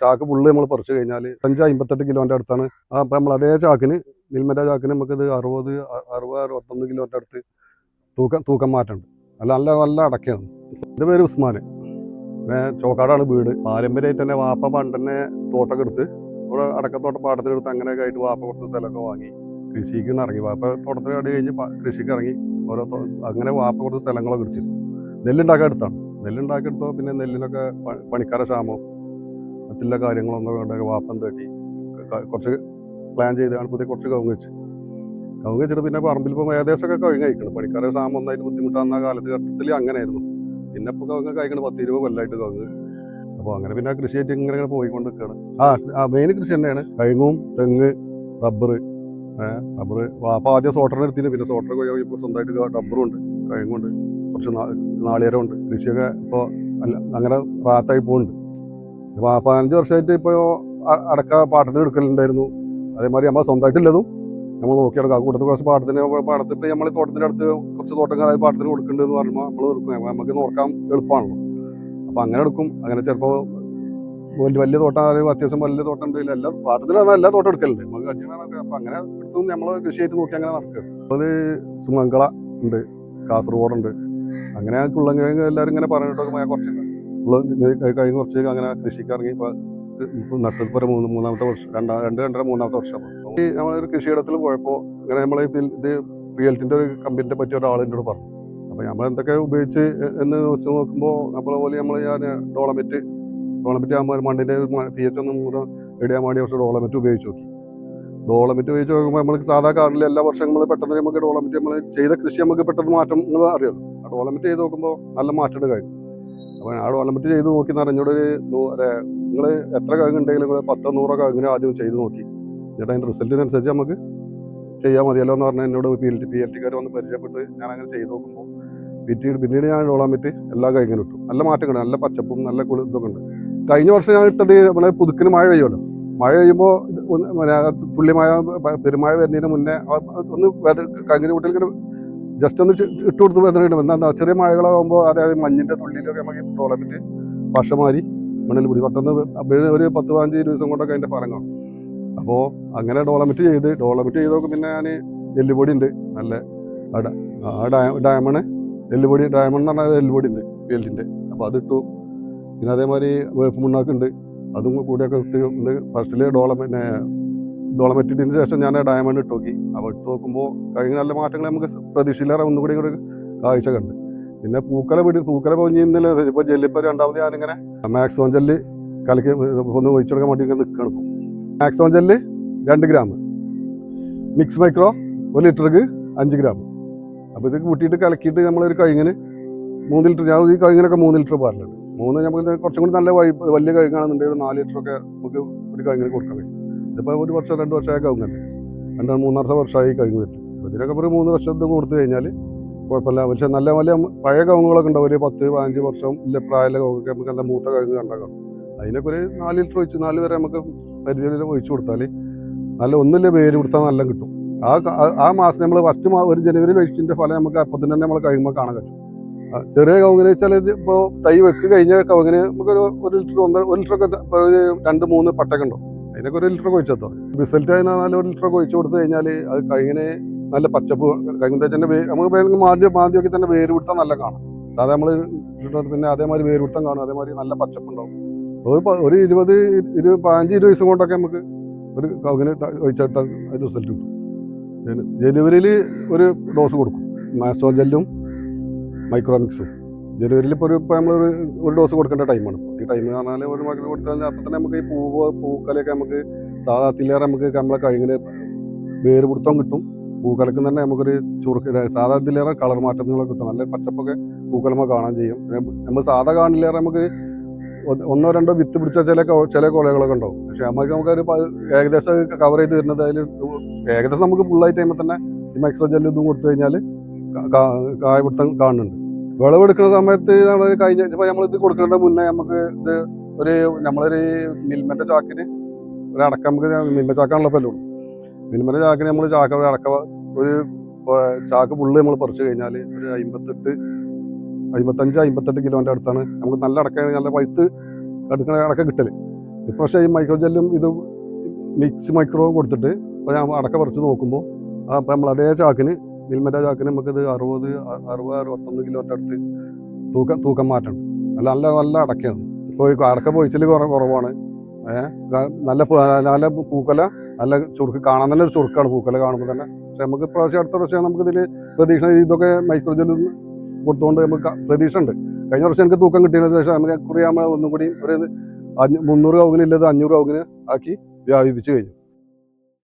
ചാക്ക് ഫുള്ള് നമ്മൾ പറിച്ചു കഴിഞ്ഞാൽ അഞ്ച് അമ്പത്തെട്ട് കിലോന്റെ അടുത്താണ്. അപ്പം നമ്മൾ അതേ ചാക്കിന് മിൽമന്റെ ചാക്കിന് നമുക്കിത് അറുപത് അറുപത് അറുപത്തൊന്ന് കിലോന്റെ അടുത്ത് തൂക്കം തൂക്കം മാറ്റമുണ്ട് അല്ല നല്ല നല്ല അടക്കയാണ് എന്റെ പേര് ഉസ്മാൻ പിന്നെ ചോക്കാടാണ് വീട്. പാരമ്പര്യമായിട്ട് തന്നെ വാപ്പ പണ്ട് തന്നെ തോട്ടമൊക്കെ എടുത്ത് ഇവിടെ അടക്കത്തോട്ടം പാടത്തിലെടുത്ത് അങ്ങനെയൊക്കെ ആയിട്ട് വാപ്പ കുറച്ച് സ്ഥലമൊക്കെ വാങ്ങി കൃഷിക്ക് ഇറങ്ങി. വാപ്പ തോട്ടത്തിൽ കടി കഴിഞ്ഞ് കൃഷിക്ക് ഇറങ്ങി. ഓരോ അങ്ങനെ വാപ്പ കുറച്ച് സ്ഥലങ്ങളൊക്കെ എടുത്തിരുന്നു. നെല്ലുണ്ടാക്കാൻ എടുത്താണ് നെല്ലുണ്ടാക്കി എടുത്തോ പിന്നെ നെല്ലിനൊക്കെ പണിക്കാരെ ക്ഷാമം. മറ്റുള്ള കാര്യങ്ങളൊന്നും കൊണ്ടൊക്കെ വാപ്പൻ തട്ടി കുറച്ച് പ്ലാൻ ചെയ്താണ് പുതിയ കുറച്ച് കവുങ്ങ് വെച്ച്. കവുങ്ങ് വെച്ചിട്ട് പിന്നെ പറമ്പിൽ ഇപ്പോൾ ഏകദേശമൊക്കെ കവിഞ്ഞ് കഴിക്കണം. പണിക്കാരെ ക്ഷാമം ഒന്നായിട്ട് ബുദ്ധിമുട്ടാകുന്ന കാലത്ത് ഘട്ടത്തിൽ അങ്ങനെയായിരുന്നു. പിന്നെ ഇപ്പോൾ കവുങ്ങ് കഴിക്കണം പത്ത് ഇരുപത് കൊല്ലമായിട്ട് കവുങ്ങ്. അപ്പോൾ അങ്ങനെ പിന്നെ കൃഷിയായിട്ട് ഇങ്ങനെ ഇങ്ങനെ പോയിക്കൊണ്ട് നിൽക്കുകയാണ് ആ മെയിൻ കൃഷി തന്നെയാണ് കഴുങ്ങും തെങ്ങ് റബ്ബർ റബ്ബർ വാപ്പ ആദ്യം സോട്ടറിന് എടുത്തിന് പിന്നെ സോട്ടർ ഇപ്പോൾ സ്വന്തമായിട്ട് റബ്ബറും ഉണ്ട് കഴുങ്ങുണ്ട് കുറച്ച് നാളികേരമുണ്ട്. കൃഷിയൊക്കെ ഇപ്പോൾ അല്ല അങ്ങനെ റാത്തായി പോകുന്നുണ്ട് പതിനഞ്ച് വർഷമായിട്ട് ഇപ്പോൾ അടക്ക പാട്ടത്തിന് എടുക്കലുണ്ടായിരുന്നു. അതേമാതിരി നമ്മൾ സ്വന്തമായിട്ടില്ലതും. നമ്മൾ നോക്കിയെടുക്കാം കൂട്ടത്തിൽ കുറച്ച് പാട്ടത്തിന് പാടത്ത് ഇപ്പോൾ നമ്മൾ തോട്ടത്തിന്റെ അടുത്ത് കുറച്ച് തോട്ടങ്ങൾ പാട്ടത്തിന് കൊടുക്കുന്നുണ്ടെന്ന് പറയുമ്പോൾ നമ്മൾ എടുക്കും നമുക്ക് നോക്കാൻ എളുപ്പമാണല്ലോ. അപ്പോൾ അങ്ങനെ എടുക്കും. അങ്ങനെ ചിലപ്പോൾ വലിയ വലിയ തോട്ടം ആയാലും അത്യാവശ്യം വലിയ തോട്ടം ഉണ്ടെങ്കിൽ എല്ലാ പാട്ടത്തിനാണ് എല്ലാ തോട്ടം എടുക്കലുണ്ട്. നമുക്ക് കല്യാണം അപ്പം അങ്ങനെ എടുത്തും നമ്മൾ കൃഷിയായിട്ട് നോക്കി അങ്ങനെ നടക്കുക അത് സുമംഗള ഉണ്ട്. കാസർഗോഡുണ്ട്. അങ്ങനെ കുള്ളങ്കിഴങ്ങ് എല്ലാവരും ഇങ്ങനെ പറഞ്ഞിട്ടൊക്കെ പോയാൽ കുറച്ച് കഴിഞ്ഞ കുറച്ച് അങ്ങനെ കൃഷിക്ക് ഇറങ്ങി നട്ടപ്പോൾ മൂന്ന് മൂന്നാമത്തെ വർഷം രണ്ടാ രണ്ട് രണ്ടര മൂന്നാമത്തെ വർഷം ഈ നമ്മളൊരു കൃഷിയിടത്തിൽ പോയപ്പോൾ അങ്ങനെ നമ്മളെ ഇത് പി എൽറ്റിന്റെ ഒരു കമ്പനിയെ പറ്റി എന്നോട് പറഞ്ഞു. അപ്പോൾ നമ്മൾ എന്തൊക്കെ ഉപയോഗിച്ച് എന്ന് വെച്ച് നോക്കുമ്പോൾ നമ്മളെ പോലെ നമ്മൾ ഞാൻ ഡോളമെറ്റ് ഡോളമെറ്റ് ആകുമ്പോൾ മണ്ണിന്റെ പി എച്ച് ഒന്നും കൂടെ റെഡിയാൻ വേണ്ടി കുറച്ച് ഡോളമെറ്റ് ഉപയോഗിച്ച് നോക്കി. ഡോളമെറ്റ് ഉപയോഗിച്ച് നോക്കുമ്പോൾ നമ്മൾ സാധാ കാർഡിൽ എല്ലാ വർഷങ്ങളും പെട്ടെന്ന് നമുക്ക് ഡോളമെറ്റ് നമ്മൾ ചെയ്ത കൃഷി നമുക്ക് പെട്ടെന്ന് മാറ്റം നിങ്ങൾ അറിയാമല്ലോ ആ ഡോളമെറ്റ് ചെയ്ത് നോക്കുമ്പോൾ നല്ല മാറ്റം കഴിഞ്ഞു അപ്പോൾ ആ ഡോളമെറ്റ് ചെയ്ത് നോക്കി എന്ന് പറഞ്ഞോട് നിങ്ങൾ എത്ര കഴുകുണ്ടെങ്കിലും നിങ്ങൾ പത്തോ നൂറോ കഴുകിന് ആദ്യം ചെയ്ത് നോക്കി. എന്നിട്ട് അതിന്റെ റിസൾട്ടിനനുസരിച്ച് നമുക്ക് ചെയ്യാൻ മതിയല്ലോ എന്ന് പറഞ്ഞാൽ എന്നോട് P L T P L ടിക്കാർ വന്ന് പരിചയപ്പെട്ട് ഞാൻ അങ്ങനെ ചെയ്ത് നോക്കുമ്പോൾ പിന്നീട് പിന്നീട് ഞാൻ ഡോളാമിറ്റ് എല്ലാ കഴുകിനും ഇട്ടു. നല്ല മാറ്റം കണ്ടു നല്ല പച്ചപ്പും നല്ല കുളി ഇതൊക്കെ ഉണ്ട്. കഴിഞ്ഞ വർഷം ഞാൻ ഇട്ടത് നമ്മളെ പുതുക്കിന് മഴ പെയ്യുമല്ലോ. മഴ പെയ്യുമ്പോൾ തുള്ളിമഴ പെരുമഴ വരുന്നതിന് മുന്നേ ഒന്ന് വെതർ കഴിഞ്ഞ വീട്ടിൽ ജസ്റ്റ് ഒന്ന് ഇട്ട് കൊടുത്ത് വന്നിട്ടുണ്ട് എന്താ ചെറിയ മഴകളാകുമ്പോൾ അതായത് മഞ്ഞിന്റെ തുള്ളിയിലൊക്കെ നമുക്ക് ഡോളമിറ്റ് പശമാരി മണ്ണിൽ പിടി. പെട്ടെന്ന് ഒരു പത്ത് പതിനഞ്ച് ദിവസം കൊണ്ടൊക്കെ അതിന്റെ ഫലം കാണും. അപ്പോൾ അങ്ങനെ ഡോളമിറ്റ് ചെയ്ത് ഡോളമിറ്റ് ചെയ്തൊക്കെ പിന്നെ ഞാൻ എല്ലുപൊടി ഉണ്ട്. നല്ല ആ ഡയമണ്ട് എല്ലുപൊടി ഡയമണ്ട് എന്ന് പറഞ്ഞാൽ എല്ലുപൊടി ഉണ്ട് ഫീൽഡിന്റെ അപ്പോൾ അതിട്ടു. പിന്നെ അതേമാതിരി വേപ്പ് മുണ്ണാക്കുണ്ട് അതും കൂടിയൊക്കെ ഇട്ട് ഒന്ന് ഫസ്റ്റിൽ ഡോളം പിന്നെ ഡോളമെറ്റ് ഇട്ടതിന് ശേഷം ഞാൻ ഡയമണ്ട് ഇട്ട് നോക്കി. അപ്പോൾ ഇട്ട് നോക്കുമ്പോൾ കഴിഞ്ഞ നല്ല മാറ്റങ്ങൾ നമുക്ക് പ്രതീക്ഷയിലേറെ ഒന്നുകൂടി ഒരു കാഴ്ച കണ്ട്. പിന്നെ പൂക്കല വിടി പൂക്കല പൊഞ്ഞിന്നില്ല ഇപ്പോൾ ജെല്ലിപ്പോൾ രണ്ടാമത് ഞാനിങ്ങനെ മാക്സോൺ ജെല്ല് കലക്കി ഒന്ന് ഒഴിച്ചു കൊടുക്കാൻ വേണ്ടി ഇങ്ങനെ നിൽക്കണം മാക്സോൺ ജെല്ല് രണ്ട് ഗ്രാം. മിക്സ് മൈക്രോ ഒരു ലിറ്ററിക്ക് അഞ്ച് ഗ്രാം. അപ്പോൾ ഇത് കൂട്ടിയിട്ട് കലക്കിയിട്ട് നമ്മളൊരു കഴുങ്ങിന് മൂന്ന് ലിറ്റർ ഞാൻ ഈ കഴുങ്ങിനൊക്കെ മൂന്ന് ലിറ്റർ പാലുണ്ട് മൂന്ന് നമുക്ക് കുറച്ചും കൂടി നല്ല വലിയ കഴുകാണെന്നുണ്ടെങ്കിൽ ഒരു നാല് ലിറ്ററൊക്കെ നമുക്ക് ഒരു കഴുങ്ങിന് കൊടുക്കാൻ ഇതിപ്പോൾ ഒരു വർഷം രണ്ട് വർഷമായി കവുങ്ങല്ലേ രണ്ട് മൂന്നാമത്തെ വർഷമായി കഴിഞ്ഞു വരും അപ്പോൾ ഇതിനൊക്കെ ഒരു മൂന്ന് വർഷം കൊടുത്തു കഴിഞ്ഞാൽ കുഴപ്പമില്ല. പക്ഷെ നല്ല നല്ല പഴയ കവുങ്ങുകളൊക്കെ ഉണ്ടാവും. ഒരു പത്ത് പതിനഞ്ച് വർഷം ഇല്ല പ്രായമുള്ള കവുങ്ങൊക്കെ നമുക്ക് നല്ല മൂത്ത കവുങ്ങ് കണ്ടാക്കണം അതിനൊക്കെ ഒരു നാല് ലിറ്റർ ഒഴിച്ച് നാല് വരെ നമുക്ക് പരിചയം ഒഴിച്ചു കൊടുത്താൽ നല്ല ഒന്നില്ല പേര് കൊടുത്താൽ നല്ല കിട്ടും. ആ ആ- മാസം നമ്മൾ ഫസ്റ്റ് ഒരു ജനുവരി ഒഴിച്ചതിന്റെ ഫലം നമുക്ക് അപ്പം തന്നെ നമ്മൾ കഴിയുമ്പോൾ കാണാൻ പറ്റും. ചെറിയ കവുങ്ങിന് വെച്ചാൽ ഇപ്പോൾ തൈ വെക്ക് കഴിഞ്ഞ കവുങ്ങിന് നമുക്കൊരു ഒരു ലിറ്റർ ഒന്നര ഒരു ലിറ്ററൊക്കെ ഒരു രണ്ട് മൂന്ന് പട്ടൊക്കെ ഉണ്ടാവും. അതിനൊക്കെ ഒരു ലിറ്റർ ഒഴിച്ചെത്തോ റിസൾട്ട് ആയി നാല് ഒരു ലിറ്റർ ഒഴിച്ചു കൊടുത്തു കഴിഞ്ഞാൽ അത് കഴിഞ്ഞ് നല്ല പച്ചപ്പ് കഴിഞ്ഞ വേ നമുക്ക് വേണമെങ്കിൽ മാദ്യം മാദ്യമൊക്കെ തന്നെ വേര് പിടുത്തം നല്ല കാണാം. സാധാരണ നമ്മൾ പിന്നെ അതേമാതിരി വേര് പിടുത്തം കാണും. അതേമാതിരി നല്ല പച്ചപ്പുണ്ടാവും. ഒരു ഒരു ഇരുപത് ഇരു പതിനഞ്ച് ഇരുപത് ദിവസം കൊണ്ടൊക്കെ നമുക്ക് ഒരു കൗകിന് ഒഴിച്ചെടുത്താൽ റിസൾട്ട് കിട്ടും. ജനു- ജനുവരിയിൽ ഒരു ഡോസ് കൊടുക്കും. മാസോ ജെല്ലും മൈക്രോമിക്സും ജനുവരിയിൽ ഇപ്പോൾ ഒരു ഇപ്പോൾ നമ്മളൊരു ഒരു ഡോസ് കൊടുക്കേണ്ട ടൈമാണ് ഈ ടൈം എന്ന് പറഞ്ഞാൽ ഒരു മകൾ കൊടുത്താൽ അപ്പം തന്നെ നമുക്ക് ഈ പൂവ് പൂക്കലൊക്കെ നമുക്ക് സാധാ തില്ലേറെ നമുക്ക് നമ്മളെ കഴുകിന് വേര് പിടുത്തം കിട്ടും. പൂക്കലക്കും തന്നെ നമുക്കൊരു ചുറുക്ക് സാധാ ഇതിലേറെ കളർ മാറ്റങ്ങളൊക്കെ കിട്ടും. നല്ല പച്ചപ്പൊക്കെ പൂക്കലമ്മ കാണാൻ ചെയ്യും. നമ്മൾ സാധാ കാണിലേറെ നമുക്ക് ഒന്ന് രണ്ടോ വിത്ത് പിടിച്ച ചില ചില കൊലകളൊക്കെ ഉണ്ടാവും. പക്ഷെ നമുക്ക് നമുക്കൊരു ഏകദേശം കവർ ചെയ്ത് വരുന്നത് അതിൽ ഏകദേശം നമുക്ക് ഫുള്ളായിട്ട് കഴിയുമ്പോൾ തന്നെ ഈ മൈക്രോ ജെല്ലും ഇതും കൊടുത്തു കഴിഞ്ഞാൽ കായ പിടുത്തം കാണുന്നുണ്ട്. വിളവെടുക്കുന്ന സമയത്ത് നമ്മൾ കഴിഞ്ഞ നമ്മൾ ഇത് കൊടുക്കേണ്ട മുന്നേ നമുക്ക് ഇത് ഒരു നമ്മളൊരു മിൽമന്റെ ചാക്കിന് ഒരു അടക്ക നമുക്ക് മിൽമ ചാക്കാണല്ലോ ഇപ്പോൾ എല്ലാം മിൽമന്റെ ചാക്കിന് നമ്മൾ ചാക്ക ഒരു അടക്ക ഒരു ചാക്ക് ഫുള്ള് നമ്മൾ പറിച്ചു കഴിഞ്ഞാൽ ഒരു അമ്പത്തെട്ട് അമ്പത്തഞ്ച് അമ്പത്തെട്ട് കിലോന്റെ അടുത്താണ്. നമുക്ക് നല്ല അടക്ക നല്ല പഴുത്ത് എടുക്കണ അടക്ക കിട്ടൽ. ഇപ്രാവശ്യം ഈ മൈക്രോ ജെല്ലും ഇത് മിക്സ് മൈക്രോ കൊടുത്തിട്ട് ഇപ്പോൾ ഞാൻ അടക്ക പറിച്ച് നോക്കുമ്പോൾ അപ്പം നമ്മൾ അതേ ചാക്കിന് മിൽമന്റെ ചാക്കിന് നമുക്കിത് അറുപത് അറുപത് അറുപത്തൊന്ന് കിലോന്റെ അടുത്ത് തൂക്കം തൂക്കം മാറ്റുണ്ട് നല്ല നല്ല നല്ല അടക്കയാണ്. ഈ അടക്ക പൊയിച്ചിൽ കുറ കുറവാണ്. നല്ല നല്ല പൂക്കല നല്ല ചുറുക്ക് കാണാൻ തന്നെ ഒരു ചുറുക്കാണ് പൂക്കല കാണുമ്പോൾ തന്നെ. പക്ഷെ നമുക്ക് പ്രാവശ്യം അടുത്ത പ്രാവശ്യം നമുക്കിതിൽ പ്രതീക്ഷ ഇതൊക്കെ മൈക്രോ ജെല്ല് കൊടുത്തുകൊണ്ട് നമുക്ക് പ്രതീക്ഷ ഉണ്ട് കഴിഞ്ഞ വർഷം എനിക്ക് തൂക്കം കിട്ടിയതിന് ശേഷം നമുക്ക് കുറേ നമ്മൾ ഒന്നും കൂടി ഒരു മുന്നൂറ് കൗകിന് ഇല്ലത് അഞ്ഞൂറ് കൗകിന് ആക്കി വ്യാപിപ്പിച്ചു കഴിഞ്ഞു.